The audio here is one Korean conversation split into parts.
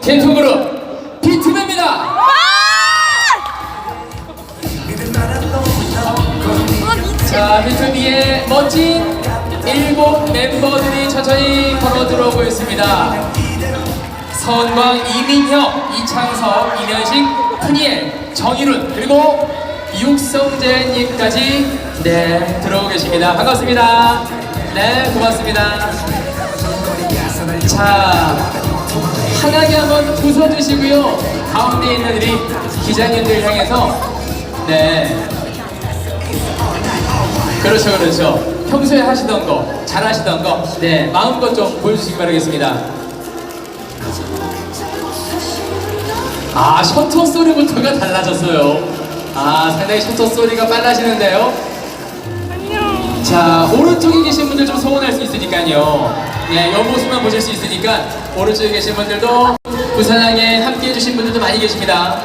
제투 그룹 비트맨입니다. 자, 비트비의 멋진 일곱 멤버들이 천천히 걸어 들어오고 있습니다. 서은광, 이민혁, 이창석, 이면식, 푸니엘, 정일훈 그리고 육성재님까지 네 들어오고 계십니다. 반갑습니다. 네 고맙습니다. 자 환하게 한번 웃어주시고요. 가운데 있는 우리 기자님들 향해서 네 그렇죠 그렇죠. 평소에 하시던 거 잘 하시던 거 네 마음껏 좀 보여주시기 바라겠습니다. 아 셔터 소리부터가 달라졌어요. 아 상당히 셔터 소리가 빨라지는데요. 자 오른쪽에 계신 분들 좀 소원할 수 있으니까요. 네, 옆 모습만 보실 수 있으니까 오른쪽에 계신 분들도 부산항에 함께 해주신 분들도 많이 계십니다.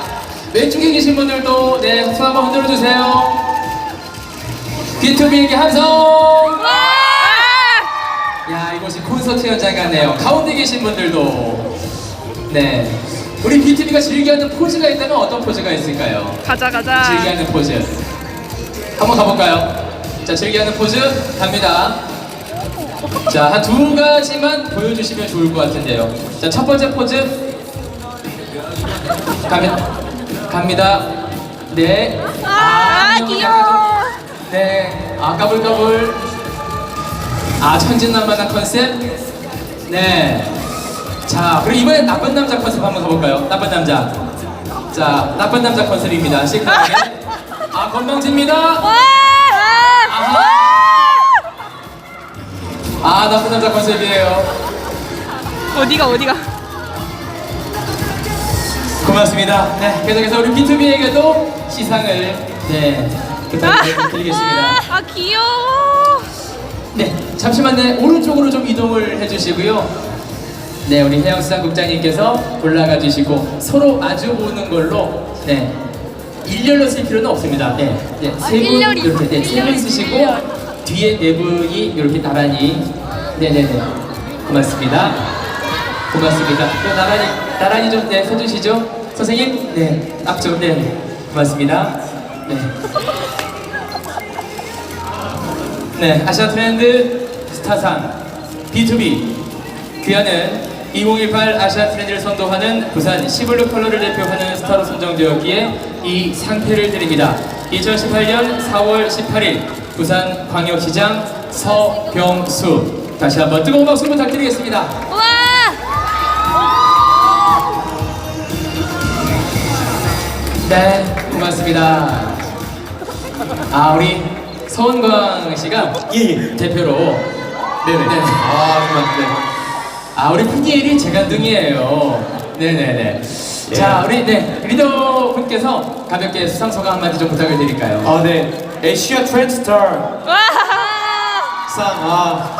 왼쪽에 계신 분들도 네, 손 한번 흔들어 주세요. B2B에게 함성! 야 이곳이 콘서트 현장 같네요. 가운데 계신 분들도 네. 우리 B2B가 즐겨하는 포즈가 있다면 어떤 포즈가 있을까요? 가자 가자. 즐겨하는 포즈. 한번 가볼까요? 자, 즐겨하는 포즈 갑니다. 자, 한 두 가지만 보여주시면 좋을 것 같은데요. 자, 첫 번째 포즈. 갑니다. 갑니다. 네. 아, 안녕, 귀여워. 네. 아, 까불까불. 아, 천진난만한 컨셉. 네. 자, 그리고 이번엔 나쁜 남자 컨셉 한번 가볼까요? 나쁜 남자. 자, 나쁜 남자 컨셉입니다. 시크하게. 아, 건방집니다. 남자 컨셉이에요. 어디가 어디가? 고맙습니다. 네, 계속해서 우리 B2B에게도 시상을 네 부탁드리겠습니다. 아 귀여워. 네, 잠시만 네 오른쪽으로 좀 이동을 해주시고요. 네, 우리 해영 수상 국장님께서 올라가 주시고 서로 마주 보는 걸로 네 일렬로 쓸 필요는 없습니다. 네, 네, 아, 세분 일렬이, 이렇게 네, 세분 일렬이, 쓰시고. 뒤에 네 분이 이렇게 나란히 네, 네, 네, 고맙습니다. 고맙습니다. 또 나란히 나란히 좀 네, 서주시죠, 선생님. 네, 앞쪽 네, 고맙습니다. 네. 네, 아시아 트렌드 스타상 B2B 귀하는 2018 아시아 트렌드를 선도하는 부산 시블루 컬러를 대표하는 스타로 선정되었기에 이 상패를 드립니다. 2018년 4월 18일 부산 광역시장 서병수 다시 한번 뜨거운 박수 부탁드리겠습니다. 와! 네, 고맙습니다. 아, 우리 서은광 씨가 예, 예. 대표로 네네. 네. 아, 고맙네. 아, 우리 푸니엘이 제간둥이에요. 네네네. 자, 우리 네 리더 분께서 가볍게 수상 소감 한마디 좀 부탁을 드릴까요? 아, 네. 에시아 트렌드 스타 와! 상, 아.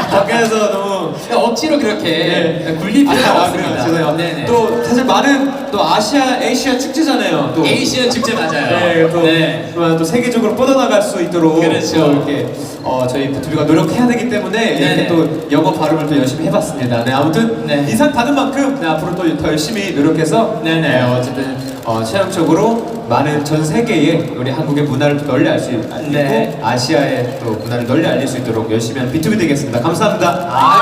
밖에서 너무. 네, 억지로 그렇게 네. 굴릴 필요가 아, 없습니다. 그래요. 죄송해요. 네네. 또, 사실 많은, 또 아시아, 에이시아 축제잖아요. 또. 에이시안 축제 맞아요. 네, 또, 네. 또또 세계적으로 뻗어나갈 수 있도록 그렇죠. 또 이렇게 어, 저희 부투비가 노력해야 되기 때문에 네네. 이렇게 또 영어 발음을 또 열심히 해봤습니다. 네, 아무튼 네. 이상 받은 만큼 네, 앞으로 또 더 열심히 노력해서 네네. 네, 어쨌든 어, 체험적으로 많은 전 세계에 우리 한국의 문화를 또 널리 알 수 있고 네. 아시아의 또 문화를 널리 알릴 수 있도록 열심히 하는 B2B 되겠습니다. 감사합니다. 아,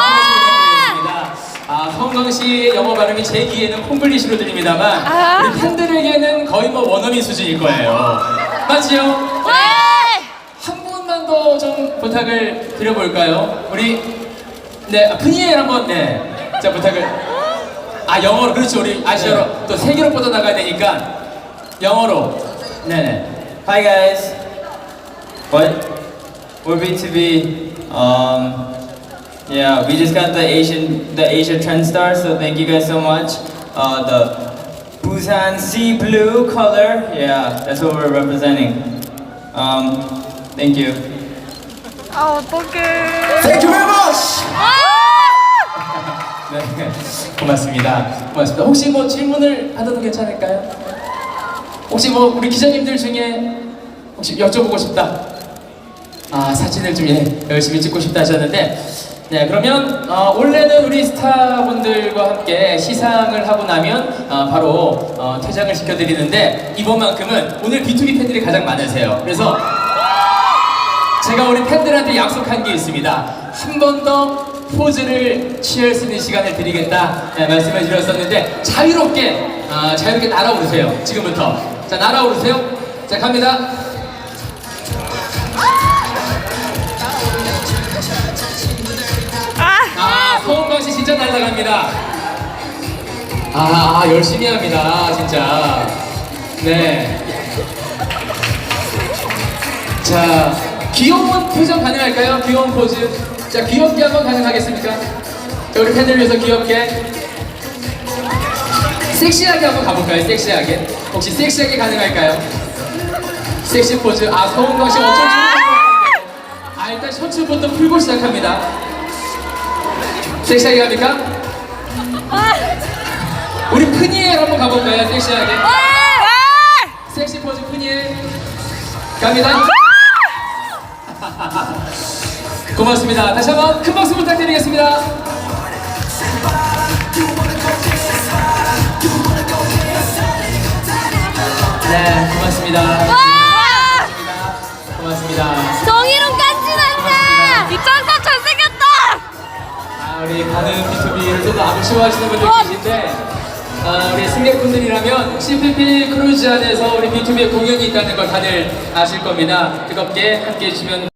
부탁드리겠습니다. 아, 성광 씨의 영어 발음이 제 귀에는 콩글리시로 들립니다만 아. 우리 팬들에게는 거의 뭐 원어민 수준일 거예요. 맞지요? 와! 한 분만 더 좀 부탁을 드려볼까요? 우리 네 아, 푸니엘 한번 네 자 부탁을 아 영어로 그렇죠 우리 아시아로 또 세계로 뻗어 나가야 되니까 영어로 네네 Hi guys. What? We're B2B. Um, yeah, we just got the Asian, the Asia Trend Star, so thank you guys so much. Uh, the Busan Sea Blue color, yeah, that's what we're representing. Um, thank you. 아 어떡해. Thank you very much. 네 고맙습니다 고맙습니다 혹시 뭐 질문을 하셔도 괜찮을까요? 혹시 뭐 우리 기자님들 중에 혹시 여쭤보고 싶다 아 사진을 좀 예, 열심히 찍고 싶다 하셨는데 네, 그러면 어, 원래는 우리 스타분들과 함께 시상을 하고 나면 어, 바로 어, 퇴장을 시켜드리는데 이번만큼은 오늘 B2B 팬들이 가장 많으세요. 그래서 제가 우리 팬들한테 약속한 게 있습니다. 한 번 더 포즈를 취할 수 있는 시간을 드리겠다 네, 말씀을 드렸었는데 자유롭게 아, 자유롭게 날아오르세요. 지금부터 자 날아오르세요. 자 갑니다. 아, 아, 서은광 씨 진짜 날라갑니다. 아, 아, 열심히 합니다, 진짜. 네. 자, 귀여운 표정 가능할까요? 귀여운 포즈. 자, 귀엽게 한번 가능하겠습니까? 자, 우리 팬들 위해서 귀엽게. 섹시하게 한번 가볼까요? 섹시하게. 혹시 섹시하게 가능할까요? 섹시 포즈. 아, 서은광 씨 엄청 좋아하는데요. 아, 일단 셔츠부터 풀고 시작합니다. 섹시하게 갑니까? 우리 푸니엘 한번 가볼까요? 섹시하게. 섹시 포즈 푸니엘. 갑니다. 고맙습니다. 다시 한번 큰 박수 부탁드리겠습니다. 네, 고맙습니다. 고맙습니다. 정희롱 깐지난다. 이천사 잘생겼다. 아, 우리 가는 B2B를 또 아쉬워하시는 분들 계신데, 아, 우리 승객분들이라면 CPP 크루즈 안에서 우리 B2B의 공연이 있다는 걸 다들 아실 겁니다. 뜨겁게 함께 해 주시면